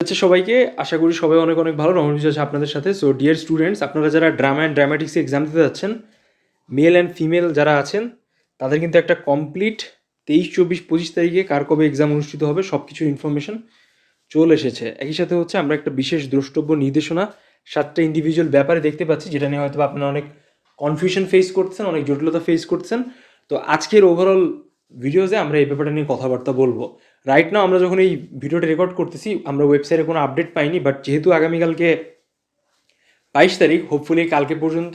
হচ্ছে সবাইকে, আশা করি সবাই অনেক অনেক ভালো রমেশ আছে আপনাদের সাথে। সো ডিয়ার স্টুডেন্টস আপনারা যারা ড্রামা অ্যান্ড ড্রামাটিক্সে এক্সাম দিতে যাচ্ছেন মেল অ্যান্ড ফিমেল যারা আছেন, তাদের কিন্তু একটা কমপ্লিট তেইশ, চব্বিশ, পঁচিশ তারিখে কার কবে এক্সাম অনুষ্ঠিত হবে সব কিছু ইনফরমেশন চলে এসেছে। একই সাথে হচ্ছে আমরা একটা বিশেষ দ্রষ্টব্য নির্দেশনা, সাতটা ইন্ডিভিজুয়াল ব্যাপারে দেখতে পাচ্ছি, যেটা নিয়ে হয়তো আপনারা অনেক কনফিউশন ফেস করছেন অনেক জটিলতা ফেস করছেন তো আজকের ওভারঅল ভিডিওতে আমরা এই ব্যাপারটা নিয়ে কথাবার্তা বলব। রাইট নাও আমরা যখন এই ভিডিওটা রেকর্ড করতেছি, আমরা ওয়েবসাইটে কোনো আপডেট পাইনি বাট যেহেতু আগামীকালকে বাইশ তারিখ হোপফুলি কালকে পর্যন্ত,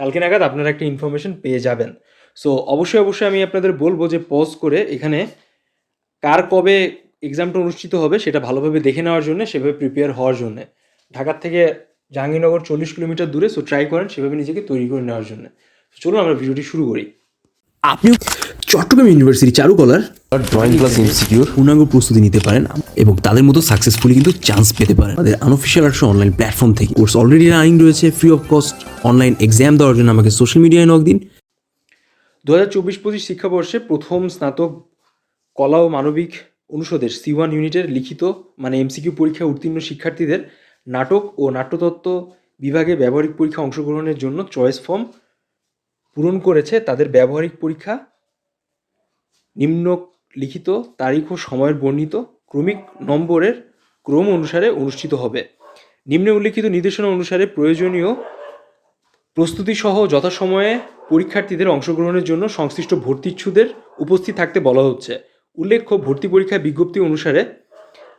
কালকে নাগাদ আপনারা একটা ইনফরমেশন পেয়ে যাবেন। সো অবশ্যই অবশ্যই আমি আপনাদের বলব যে পজ করে এখানে কার কবে এক্সামটা অনুষ্ঠিত হবে সেটা ভালোভাবে দেখে নেওয়ার জন্য, সেভাবে প্রিপেয়ার হওয়ার জন্যে। ঢাকার থেকে জাহাঙ্গীরনগর চল্লিশ কিলোমিটার দূরে সো ট্রাই করেন, সেভাবে নিজেকে তৈরি করে নেওয়ার জন্য। চলুন আমরা ভিডিওটি শুরু করি। আপনিও চট্টগ্রাম ইউনিভার্সিটি চারুকলার ড্রয়িং ক্লাস এমসিকিউর পূর্ণাঙ্গ প্রস্তুতি নিতে পারেন এবং তাদের মতো সাকসেসফুলি কিন্তু চান্স পেতে পারেন। আমাদের আনঅফিসিয়াল আর্টস অনলাইন প্ল্যাটফর্ম থেকে। কোর্স অলরেডি রানিং রয়েছে free of cost online exam দেওয়ার জন্য আমাকে সোশ্যাল মিডিয়ায় নক দিন। দু হাজার চব্বিশ পঁচিশ শিক্ষাবর্ষে প্রথম স্নাতক কলা ও মানবিক অনুষদের সি ওয়ান ইউনিটের লিখিত মানে এমসিকিউ পরীক্ষায় উত্তীর্ণ শিক্ষার্থীদের নাটক ও নাট্যতত্ত্ব বিভাগে ব্যবহারিক পরীক্ষা অংশগ্রহণের জন্য চয়েস ফর্ম পূরণ করেছে তাদের ব্যবহারিক পরীক্ষা নিম্নলিখিত তারিখ ও সময়ের বর্ণিত ক্রমিক নম্বরের ক্রম অনুসারে অনুষ্ঠিত হবে। নিম্নে উল্লিখিত নির্দেশনা অনুসারে প্রয়োজনীয় প্রস্তুতি সহ যথাসময়ে পরীক্ষার্থীদের অংশগ্রহণের জন্য সংশ্লিষ্ট ভর্তিচ্ছুদের উপস্থিত থাকতে বলা হচ্ছে। উল্লেখ্য, ভর্তি পরীক্ষা বিজ্ঞপ্তি অনুসারে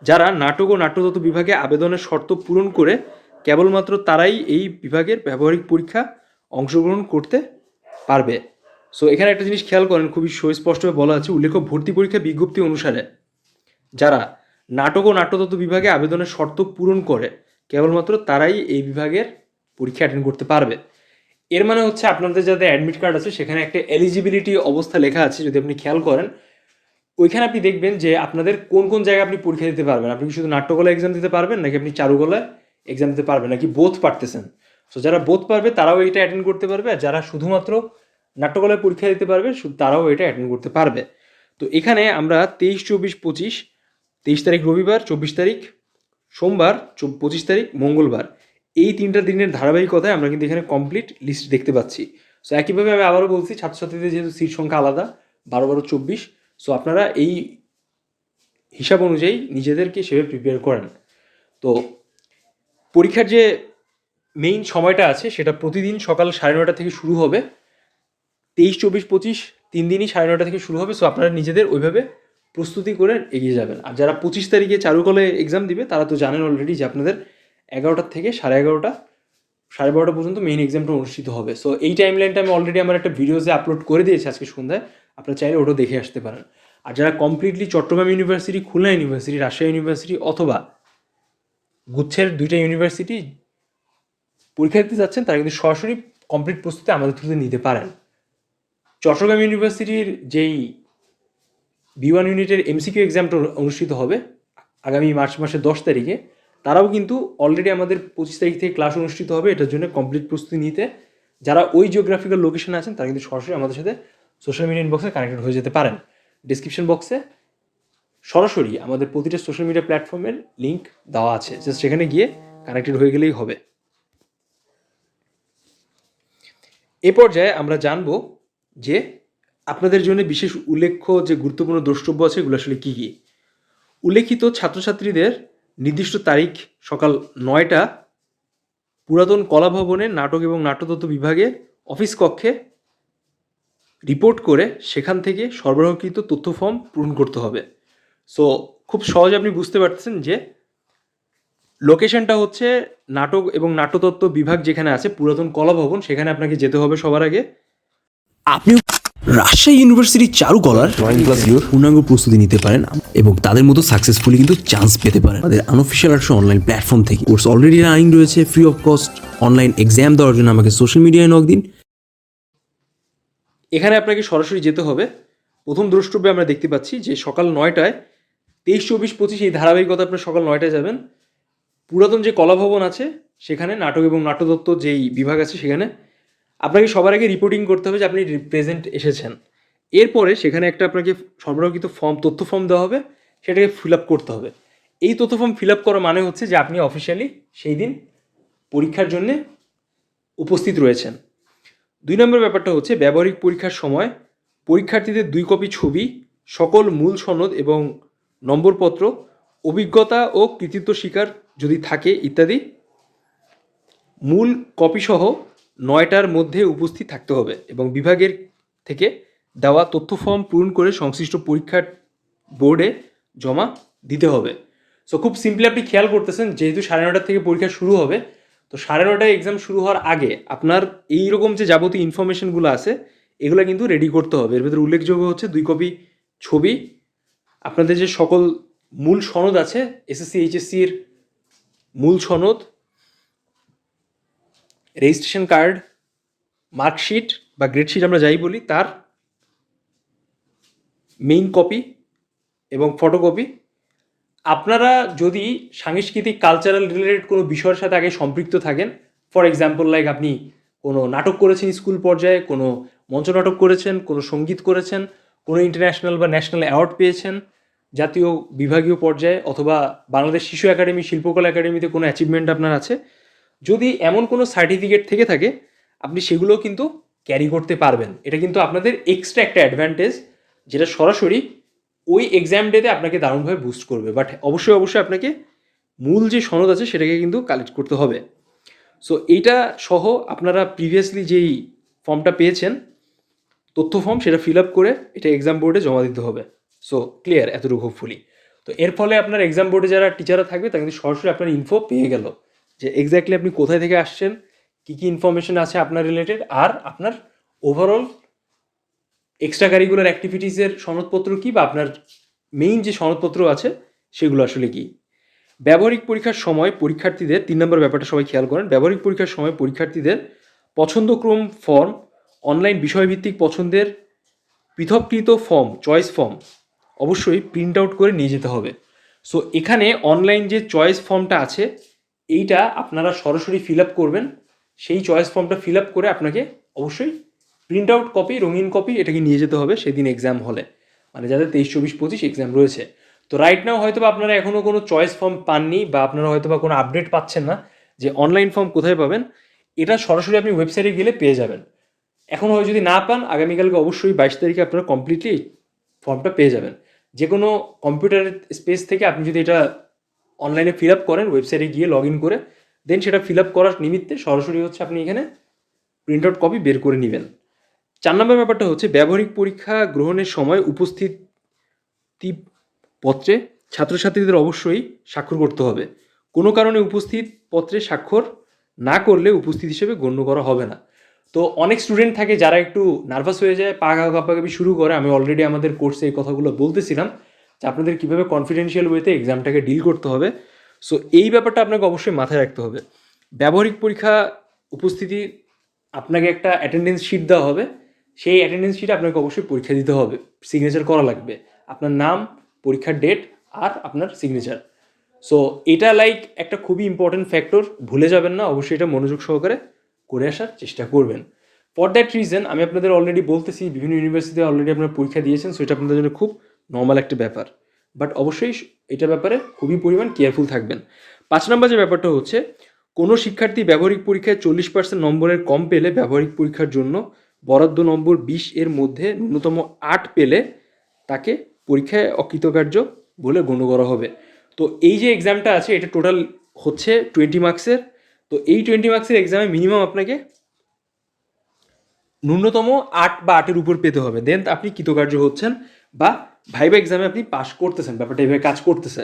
যারা নাটক ও নাট্যতত্ত্ব বিভাগে আবেদনের শর্ত পূরণ করে কেবলমাত্র তারাই এই বিভাগের ব্যবহারিক পরীক্ষা অংশগ্রহণ করতে পারবে। সো এখানে একটা জিনিস খেয়াল করেন, খুবই সুস্পষ্টভাবে বলা আছে, উল্লেখ্য ভর্তি পরীক্ষা বিজ্ঞপ্তি অনুসারে যারা নাটক ও নাট্যতত্ত্ব বিভাগে আবেদনের শর্ত পূরণ করে, কেবলমাত্র তারাই এই বিভাগের পরীক্ষা অ্যাটেন্ড করতে পারবে। এর মানে হচ্ছে আপনাদের যাদের অ্যাডমিট কার্ড আছে, সেখানে একটা এলিজিবিলিটি অবস্থা লেখা আছে, যদি আপনি খেয়াল করেন। ওইখানে আপনি দেখবেন যে আপনাদের কোন কোন জায়গায় আপনি পরীক্ষা দিতে পারবেন। আপনি কি শুধু নাট্যকলা এক্সাম দিতে পারবেন, নাকি আপনি চারুকলায় এক্সাম দিতে পারবেন, নাকি বোধ পারতেছেন? সো যারা বোধ পারবে, তারাও এটা অ্যাটেন্ড করতে পারবে, আর যারা শুধুমাত্র নাট্যকলায় পরীক্ষা দিতে পারবে তারাও এটা অ্যাটেন্ড করতে পারবে। তো এখানে আমরা তেইশ, চব্বিশ, পঁচিশ, তেইশ তারিখ রবিবার, চব্বিশ তারিখ সোমবার পঁচিশ তারিখ মঙ্গলবার, এই তিনটা দিনের ধারাবাহিকতায় আমরা কিন্তু এখানে কমপ্লিট লিস্ট দেখতে পাচ্ছি। সো একইভাবে আমি আবারও বলছি, ছাত্রছাত্রীদের যেহেতু সিট সংখ্যা আলাদা, বারো বারো, চব্বিশ সো আপনারা এই হিসাব অনুযায়ী নিজেদেরকে সেভাবে প্রিপেয়ার করেন। তো পরীক্ষার যে মেইন সময়টা আছে, সেটা প্রতিদিন সকাল সাড়ে নটা থেকে শুরু হবে। তেইশ, চব্বিশ, পঁচিশ, তিন দিনই সাড়ে নটা থেকে শুরু হবে সো আপনারা নিজেদের ওইভাবে প্রস্তুতি করে এগিয়ে যাবেন। আর যারা পঁচিশ তারিখে চারুকলে এক্সাম দিবে, তারা তো জানেন অলরেডি যে আপনাদের এগারোটার থেকে সাড়ে এগারোটা, সাড়ে বারোটা পর্যন্ত মেইন এক্সামটা অনুষ্ঠিত হবে। সো এই টাইম লাইনটা আমি অলরেডি আমার একটা ভিডিওতে আপলোড করে দিয়েছি আজকে সন্ধ্যায়, আপনারা চাইলে ওটাও দেখে আসতে পারেন। আর যারা completely Chattogram university Khulna university Rajshahi university অথবা গুচ্ছের দুইটা ইউনিভার্সিটি পরীক্ষা দিতে যাচ্ছেন, তারা কিন্তু সরাসরি কমপ্লিট প্রস্তুতি আমাদের থ্রুতে নিতে পারেন। চট্টগ্রাম ইউনিভার্সিটির যেই বি ওয়ান ইউনিটের এমসিকিউ এক্সামটা অনুষ্ঠিত হবে আগামী মার্চ মাসের দশ তারিখে, তারাও কিন্তু অলরেডি আমাদের পঁচিশ তারিখ থেকে ক্লাস অনুষ্ঠিত হবে। এটার জন্য কমপ্লিট প্রস্তুতি নিতে যারা ওই জিওগ্রাফিক্যাল লোকেশনে আছেন, তারা কিন্তু সরাসরি আমাদের সাথে সোশ্যাল মিডিয়া ইনবক্সে কানেক্টেড হয়ে যেতে পারেন। ডিসক্রিপশন বক্সে সরাসরি আমাদের প্রতিটা সোশ্যাল মিডিয়া প্ল্যাটফর্মের লিঙ্ক দেওয়া আছে। জাস্ট সেখানে গিয়ে কানেক্টেড হয়ে গেলেই হবে। এ পর্যায়ে আমরা জানব যে আপনাদের জন্য বিশেষ উল্লেখ্য যে গুরুত্বপূর্ণ দ্রষ্টব্য আছে, এগুলো আসলে কী কী? উল্লেখিত ছাত্রছাত্রীদের নির্দিষ্ট তারিখ সকাল নয়টা পুরাতন কলা ভবনে নাটক এবং নাট্যতত্ত্ব বিভাগে অফিস কক্ষে রিপোর্ট করে সেখান থেকে সরবরাহকৃত তথ্য ফর্ম পূরণ করতে হবে। সো, খুব সহজে আপনি বুঝতে পারতেছেন যে লোকেশনটা হচ্ছে নাটক এবং নাট্যতত্ত্ব বিভাগ যেখানে আছে, পুরাতন কলা ভবন সেখানে আপনাকে যেতে হবে সবার আগে। আপনিও রাজশাহী ইউনিভার্সিটি চারুকলার ড্রয়িং ক্লাস ইউর পূর্ণাঙ্গ প্রস্তুতি নিতে পারেন এবং তাদের মতো সাকসেসফুলি কিন্তু চান্স পেতে পারেন। তাদের আনঅফিসিয়াল আর্টস অনলাইন প্ল্যাটফর্ম থেকে। কোর্স অলরেডি রানিং রয়েছে free of cost online exam দেওয়ার জন্য আমাকে সোশ্যাল মিডিয়ায় নক দিন। এখানে আপনাকে সরাসরি যেতে হবে। প্রথম দ্রষ্টব্যে আমরা দেখতে পাচ্ছি যে সকাল নয়টায় তেইশ চব্বিশ পঁচিশ এই ধারাবাহিকতা আপনার সকাল নয়টায় যাবেন। পুরাতন যে কলাভবন আছে সেখানে নাটক এবং নাট্যতত্ত্ব যেই বিভাগ আছে সেখানে আপনাকে সবার আগে রিপোর্টিং করতে হবে যে আপনি প্রেজেন্ট এসেছেন। এরপরে সেখানে একটা আপনাকে সরবরাহকৃত ফর্ম তথ্য ফর্ম দেওয়া হবে, সেটাকে ফিল আপ করতে হবে। এই তথ্য ফর্ম ফিল আপ করা মানে হচ্ছে যে আপনি অফিসিয়ালি সেই দিন পরীক্ষার জন্যে উপস্থিত রয়েছেন। দুই নম্বর ব্যাপারটা হচ্ছে ব্যবহারিক পরীক্ষার সময় পরীক্ষার্থীদের দুই কপি ছবি, সকল মূল সনদ এবং নম্বরপত্র, অভিজ্ঞতা ও কৃতিত্ব স্বীকার যদি থাকে ইত্যাদি, মূল কপিসহ নয়টার মধ্যে উপস্থিত থাকতে হবে এবং বিভাগের থেকে দেওয়া তথ্য ফর্ম পূরণ করে সংশ্লিষ্ট পরীক্ষার বোর্ডে জমা দিতে হবে। সো খুব সিম্পলি আপনি খেয়াল করতেছেন, যেহেতু সাড়ে নটার থেকে পরীক্ষা শুরু হবে, তো সাড়ে নটায় এক্সাম শুরু হওয়ার আগে আপনার এই রকম যে যাবতীয় ইনফরমেশনগুলো আছে, এগুলো কিন্তু রেডি করতে হবে। এর ভিতরে উল্লেখযোগ্য হচ্ছে দুই কপি ছবি, আপনাদের যে সকল মূল সনদ আছে এসএসসি এইচএসসির মূল সনদ রেজিস্ট্রেশন কার্ড, মার্কশিট বা গ্রেডশিট আমরা যাই বলি, তার মেইন কপি এবং ফটোকপি আপনারা যদি সাংস্কৃতিক কালচারাল রিলেটেড কোনো বিষয়ের সাথে আগে সম্পৃক্ত থাকেন ফর এক্সাম্পল লাইক আপনি কোনো নাটক করেছেন স্কুল পর্যায়ে, কোনো মঞ্চনাটক করেছেন, কোনো সংগীত করেছেন, কোনো ইন্টারন্যাশনাল বা ন্যাশনাল অ্যাওয়ার্ড পেয়েছেন, জাতীয় বিভাগীয় পর্যায়ে অথবা বাংলাদেশ শিশু একাডেমি শিল্পকলা একাডেমিতে কোনো অ্যাচিভমেন্ট আপনার আছে যদি এমন কোনো সার্টিফিকেট থেকে থাকে, আপনি সেগুলো কিন্তু ক্যারি করতে পারবেন। এটা কিন্তু আপনাদের এক্সট্রা একটা অ্যাডভান্টেজ যেটা সরাসরি ওই এক্সাম ডেতে আপনাকে দারুণভাবে বুস্ট করবে। বাট অবশ্যই অবশ্যই আপনাকে মূল যে সনদ আছে, সেটাকে কিন্তু কালেক্ট করতে হবে। সো এইটা সহ আপনারা প্রিভিয়াসলি যেই ফর্মটা পেয়েছেন, তথ্য ফর্ম সেটা ফিল আপ করে এটা এক্সাম বোর্ডে জমা দিতে হবে। সো ক্লিয়ার এতটুকু হোপফুলি তো এর ফলে আপনার এক্সাম বোর্ডে যারা টিচাররা থাকবে, তারা কিন্তু সরাসরি আপনার ইনফো পেয়ে গেল। যে এক্স্যাক্টলি আপনি কোথায় থেকে আসছেন, কী কী ইনফরমেশন আছে আপনার রিলেটেড আর আপনার ওভারঅল এক্সট্রা কারিকুলার অ্যাক্টিভিটিসের সনদপত্র কী বা আপনার মেইন যে সনদপত্র আছে, সেগুলো আসলে কী? ব্যবহারিক পরীক্ষার সময় পরীক্ষার্থীদের, তিন নম্বর ব্যাপারটা সবাই খেয়াল করেন, ব্যবহারিক পরীক্ষার সময় পরীক্ষার্থীদের পছন্দক্রম ফর্ম অনলাইন বিষয়ভিত্তিক পছন্দের পৃথককৃত ফর্ম চয়েস ফর্ম অবশ্যই প্রিন্ট আউট করে নিয়ে যেতে হবে। সো এখানে অনলাইন যে চয়েস ফর্মটা আছে এইটা আপনারা সরাসরি ফিল আপ করবেন, সেই চয়েস ফর্মটা ফিল আপ করে আপনাকে অবশ্যই প্রিন্ট আউট কপি রঙিন কপি এটাকে নিয়ে যেতে হবে সেদিন এক্সাম হলে মানে যাদের তেইশ, চব্বিশ, পঁচিশ এক্সাম রয়েছে। তো রাইট নাও হয়তো আপনারা এখনও কোনো চয়েস ফর্ম পাননি বা আপনারা হয়তো বা কোনো আপডেট পাচ্ছেন না যে অনলাইন ফর্ম কোথায় পাবেন, এটা সরাসরি আপনি ওয়েবসাইটে গেলে পেয়ে যাবেন। এখন হয় যদি না পান, আগামীকালকে অবশ্যই বাইশ তারিখে আপনারা কমপ্লিটলি ফর্মটা পেয়ে যাবেন। যে কোনো কম্পিউটার স্পেস থেকে আপনি যদি এটা অনলাইনে ফিল আপ করেন ওয়েবসাইটে গিয়ে লগ ইন করে দেন সেটা ফিল আপ করার নিমিত্তে সরাসরি হচ্ছে আপনি এখানে প্রিন্ট আউট কপি বের করে নেবেন। চার নম্বর ব্যাপারটা হচ্ছে ব্যবহারিক পরীক্ষা গ্রহণের সময় উপস্থিতি পত্রে ছাত্রছাত্রীদের অবশ্যই স্বাক্ষর করতে হবে। কোনো কারণে উপস্থিত পত্রে স্বাক্ষর না করলে উপস্থিত হিসেবে গণ্য করা হবে না। তো অনেক স্টুডেন্ট থাকে যারা একটু নার্ভাস হয়ে যায়, পা কাপাকাপি শুরু করে, আমি অলরেডি আমাদের কোর্সে এই কথাগুলো বলতেছিলাম। যে আপনাদের কীভাবে কনফিডেন্সিয়াল ওয়েতে এক্সামটাকে ডিল করতে হবে। সো এই ব্যাপারটা আপনাকে অবশ্যই মাথায় রাখতে হবে। ব্যবহারিক পরীক্ষা উপস্থিতি আপনাকে একটা অ্যাটেন্ডেন্স শিট দেওয়া হবে। সেই অ্যাটেন্ডেন্স শিটে আপনাকে অবশ্যই পরীক্ষা দিতে হবে। সিগনেচার করা লাগবে। আপনার নাম, পরীক্ষার ডেট আর আপনার সিগনেচার সো এটা লাইক একটা খুবই ইম্পর্টেন্ট ফ্যাক্টর ভুলে যাবেন না, অবশ্যই এটা মনোযোগ সহকারে করে আসার চেষ্টা করবেন। ফর দ্যাট রিজন আমি আপনাদের অলরেডি বলতেছি, বিভিন্ন ইউনিভার্সিটিতে অলরেডি আপনারা পরীক্ষা দিয়েছেন সো এটা আপনাদের জন্য খুব নর্মাল একটা ব্যাপার। বাট অবশ্যই এটা ব্যাপারে খুবই পরিমাণ কেয়ারফুল থাকবেন। পাঁচ নম্বর যে ব্যাপারটা হচ্ছে, কোনো শিক্ষার্থী ব্যবহারিক পরীক্ষায় চল্লিশ পার্সেন্ট নম্বরের কম পেলে ব্যবহারিক পরীক্ষার জন্য বরাদ্দ নম্বর বিশ এর মধ্যে ন্যূনতম আট পেলে তাকে পরীক্ষায় অকৃতকার্য বলে গণ্য করা হবে। তো এই যে এক্সামটা আছে, এটা টোটাল হচ্ছে টোয়েন্টি মার্কসের তো এই টোয়েন্টি মার্কসের এক্সামে মিনিমাম আপনাকে ন্যূনতম আট বা আটের উপর পেতে হবে। দেন আপনি কৃতকার্য হচ্ছেন বা ভাইবা এক্সামে আপনি পাস করতেছেন, ব্যাপারটা এভাবে কাজ করতেছে।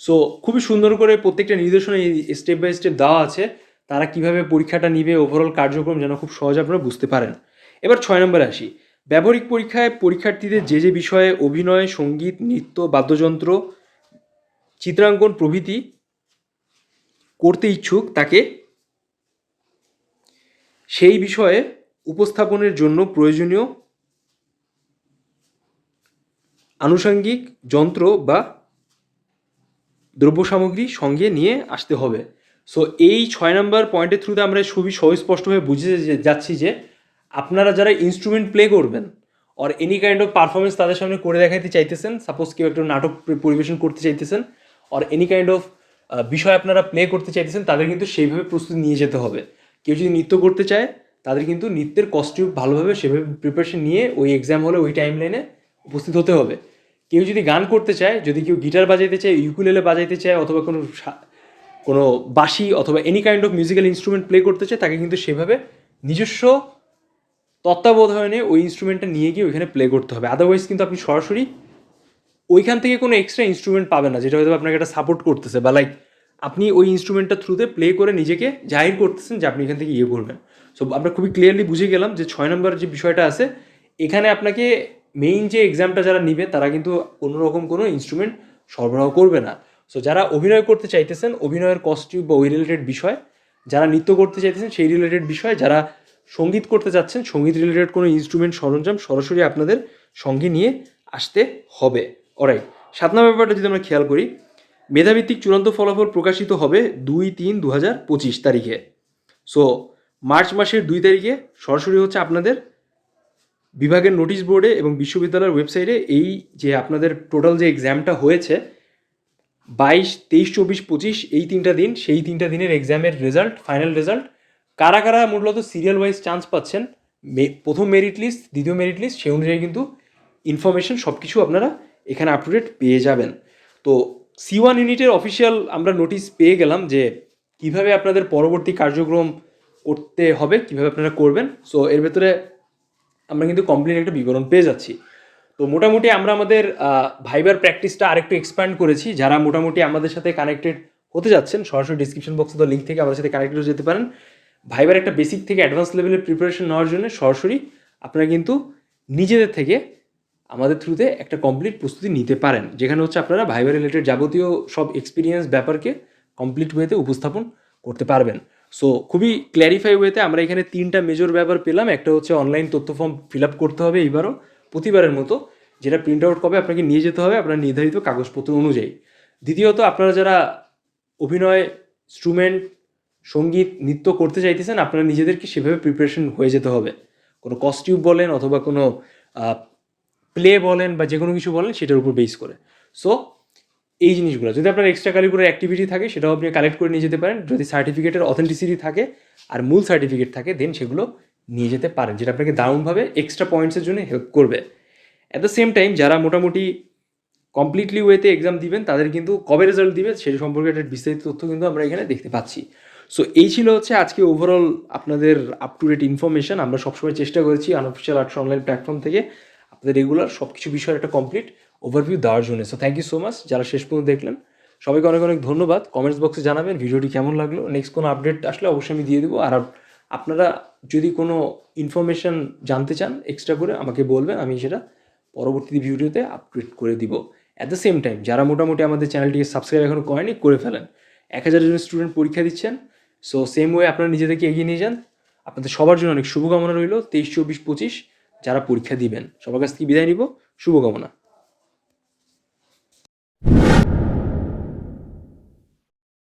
সো খুবই সুন্দর করে প্রত্যেকটা নির্দেশনা স্টেপ বাই স্টেপ দেওয়া আছে। তারা কীভাবে পরীক্ষাটা নিবে ওভারঅল কার্যক্রম যেন খুব সহজে আপনারা বুঝতে পারেন। এবার ছয় নম্বরে আসি। ব্যবহারিক পরীক্ষায় পরীক্ষার্থীদের যে যে বিষয়ে অভিনয়, সংগীত, নৃত্য, বাদ্যযন্ত্র, চিত্রাঙ্কন প্রভৃতি করতে ইচ্ছুক, তাকে সেই বিষয়ে উপস্থাপনের জন্য প্রয়োজনীয় আনুষঙ্গিক যন্ত্র বা দ্রব্য সামগ্রী সঙ্গে নিয়ে আসতে হবে। সো এই ছয় নম্বর পয়েন্টের থ্রুতে আমরা খুবই সুস্পষ্টভাবে বুঝে যাচ্ছি যে, আপনারা যারা ইনস্ট্রুমেন্ট প্লে করবেন or any kind of performance তাদের সামনে করে দেখাইতে চাইতেছেন সাপোজ কেউ একটা নাটক পরিবেশন করতে চাইতেছেন অর এনি কাইন্ড অফ বিষয় আপনারা প্লে করতে চাইতেছেন, তাদের কিন্তু সেইভাবে প্রস্তুতি নিয়ে যেতে হবে। কেউ যদি নৃত্য করতে চায়, তাদের কিন্তু নৃত্যের কস্টিউম ভালোভাবে সেভাবে প্রিপারেশন নিয়ে ওই এক্সাম হলে ওই টাইম লাইনে উপস্থিত হতে হবে। কেউ যদি গান করতে চায়, যদি কেউ গিটার বাজাইতে চায়, ইউকুলেলে বাজাইতে চায়, অথবা কোনো কোনো বাঁশি অথবা any kind of musical instrument play করতে চায়, তাকে কিন্তু সেভাবে নিজস্ব তত্ত্বাবধানে ওই ইনস্ট্রুমেন্টটা নিয়ে গিয়ে ওইখানে প্লে করতে হবে। আদারওয়াইজ কিন্তু আপনি সরাসরি ওইখান থেকে কোনো এক্সট্রা ইনস্ট্রুমেন্ট পাবেন না, যেটা হয়তো আপনাকে একটা সাপোর্ট করতেছে বা লাইক আপনি ওই ইনস্ট্রুমেন্টটা থ্রুতে প্লে করে নিজেকে জাহির করতেছেন যে আপনি এখান থেকে ইয়ে করবেন। সো আমরা খুবই ক্লিয়ারলি বুঝে গেলাম যে ছয় নম্বর যে বিষয়টা আছে, এখানে আপনাকে মেইন যে এক্সামটা যারা নিবে, তারা কিন্তু কোনোরকম কোনো ইনস্ট্রুমেন্ট সরবরাহ করবে না। সো যারা অভিনয় করতে চাইতেছেন, অভিনয়ের কস্টিউম বা ওই রিলেটেড বিষয়, যারা নৃত্য করতে চাইতেছেন, সেই রিলেটেড বিষয়, যারা সংগীত করতে যাচ্ছেন, সংগীত রিলেটেড কোনো ইনস্ট্রুমেন্ট সরঞ্জাম সরাসরি আপনাদের সঙ্গে নিয়ে আসতে হবে। অরাইট সাত নম্বর ব্যাপারটা যদি আমরা খেয়াল করি, মেধাভিত্তিক চূড়ান্ত ফলাফল প্রকাশিত হবে দুই তিন দু হাজার পঁচিশ তারিখে। সো মার্চ মাসের দুই তারিখে সরাসরি হচ্ছে আপনাদের বিভাগের নোটিশ বোর্ডে এবং বিশ্ববিদ্যালয়ের ওয়েবসাইটে এই যে আপনাদের টোটাল যে এক্সামটা হয়েছে, বাইশ, তেইশ, চব্বিশ, পঁচিশ, এই তিনটা দিন, সেই তিনটা দিনের এক্সামের রেজাল্ট ফাইনাল রেজাল্ট কারা কারা মূলত সিরিয়াল ওয়াইজ চান্স পাচ্ছেন প্রথম মেরিট লিস্ট দ্বিতীয় মেরিট লিস্ট সেই অনুযায়ী কিন্তু ইনফরমেশন সব কিছু আপনারা এখানে আপ টু ডেট পেয়ে যাবেন। তো সি ওয়ান ইউনিটের অফিসিয়াল আমরা নোটিশ পেয়ে গেলাম যে কীভাবে আপনাদের পরবর্তী কার্যক্রম করতে হবে, কীভাবে আপনারা করবেন। সো এর ভেতরে আমরা কিন্তু কমপ্লিট একটা বিবরণ পেয়ে যাচ্ছি। তো মোটামুটি আমরা আমাদের ভাইবার প্র্যাকটিসটা আরেকটু এক্সপ্যান্ড করেছি। যারা মোটামুটি আমাদের সাথে কানেক্টেড হতে যাচ্ছেন, সরাসরি ডিসক্রিপশন বক্সে তো লিঙ্ক থেকে আমাদের সাথে কানেক্টেড হয়ে যেতে পারেন। ভাইবার একটা বেসিক থেকে অ্যাডভান্স লেভেলের প্রিপারেশন নেওয়ার জন্য সরাসরি আপনারা কিন্তু নিজেদের থেকে আমাদের থ্রুতে একটা কমপ্লিট প্রস্তুতি নিতে পারেন। যেখানে হচ্ছে আপনারা ভাইবার রিলেটেড যাবতীয় সব এক্সপিরিয়েন্স ব্যাপারকে কমপ্লিট ওয়েতে উপস্থাপন করতে পারবেন। সো খুবই ক্ল্যারিফাই ওয়েতে আমরা এখানে তিনটা মেজর ব্যাপার পেলাম। একটা হচ্ছে অনলাইন তথ্য ফর্ম ফিল আপ করতে হবে এইবারও, প্রতিবারের মতো, যেটা প্রিন্ট আউট কবে আপনাকে নিয়ে যেতে হবে, আপনার নির্ধারিত কাগজপত্র অনুযায়ী। দ্বিতীয়ত, আপনারা যারা অভিনয় ইনস্ট্রুমেন্ট সংগীত, নৃত্য করতে চাইতেছেন, আপনারা নিজেদেরকে সেভাবে প্রিপারেশন হয়ে যেতে হবে। কোনো কস্টিউম বলেন অথবা কোনো প্লে বলেন বা যে কোনো কিছু বলেন, সেটার উপর বেস করে। সো এই জিনিসগুলো, যদি আপনার এক্সট্রা কারিকুলার অ্যাক্টিভিটি থাকে, সেটাও আপনি কালেক্ট করে নিয়ে যেতে পারেন। যদি সার্টিফিকেটের অথেন্টিসিটি থাকে আর মূল সার্টিফিকেট থাকে দেন সেগুলো নিয়ে যেতে পারেন, যেটা আপনাকে দারুণভাবে এক্সট্রা পয়েন্টসের জন্য হেল্প করবে। অ্যাট দ্য সেম টাইম যারা মোটামুটি কমপ্লিটলি ওয়েতে এক্সাম দিবেন, তাদের কিন্তু কবে রেজাল্ট দিবে সেই সম্পর্কে একটা বিস্তারিত তথ্য কিন্তু আমরা এখানে দেখতে পাচ্ছি। সো এই ছিল হচ্ছে আজকে ওভারঅল আপনাদের আপ টু ডেট ইনফরমেশন আমরা সবসময় চেষ্টা করেছি আনঅফিসিয়াল আর্টস অনলাইন প্ল্যাটফর্ম থেকে আপনাদের রেগুলার সব কিছু বিষয়ের একটা কমপ্লিট ওভারভিউ দেওয়ার জন্য। So thank you so much যারা শেষ পর্যন্ত দেখলেন, সবাইকে অনেক অনেক ধন্যবাদ। কমেন্টস বক্সে জানাবেন, ভিডিওটি কেমন লাগল? নেক্সট কোনো আপডেট আসলে অবশ্যই আমি দিয়ে দেবো। আর আপনারা যদি কোনো ইনফরমেশন জানতে চান এক্সট্রা করে, আমাকে বলবেন, আমি সেটা পরবর্তী ভিডিওতে আপডেট করে দিব। অ্যাট দ্য সেম টাইম যারা মোটামুটি আমাদের চ্যানেলটিকে সাবস্ক্রাইব এখনও করেনি করে ফেলেন। এক হাজারের জন স্টুডেন্ট পরীক্ষা দিচ্ছেন। সো সেম ওয়ে আপনারা নিজেদেরকে এগিয়ে নিয়ে যান। আপনাদের সবার জন্য অনেক শুভকামনা রইল। তেইশ, চব্বিশ, পঁচিশ যারা পরীক্ষা দিবেন। সবার কাছ থেকে বিদায় নিব। শুভকামনা।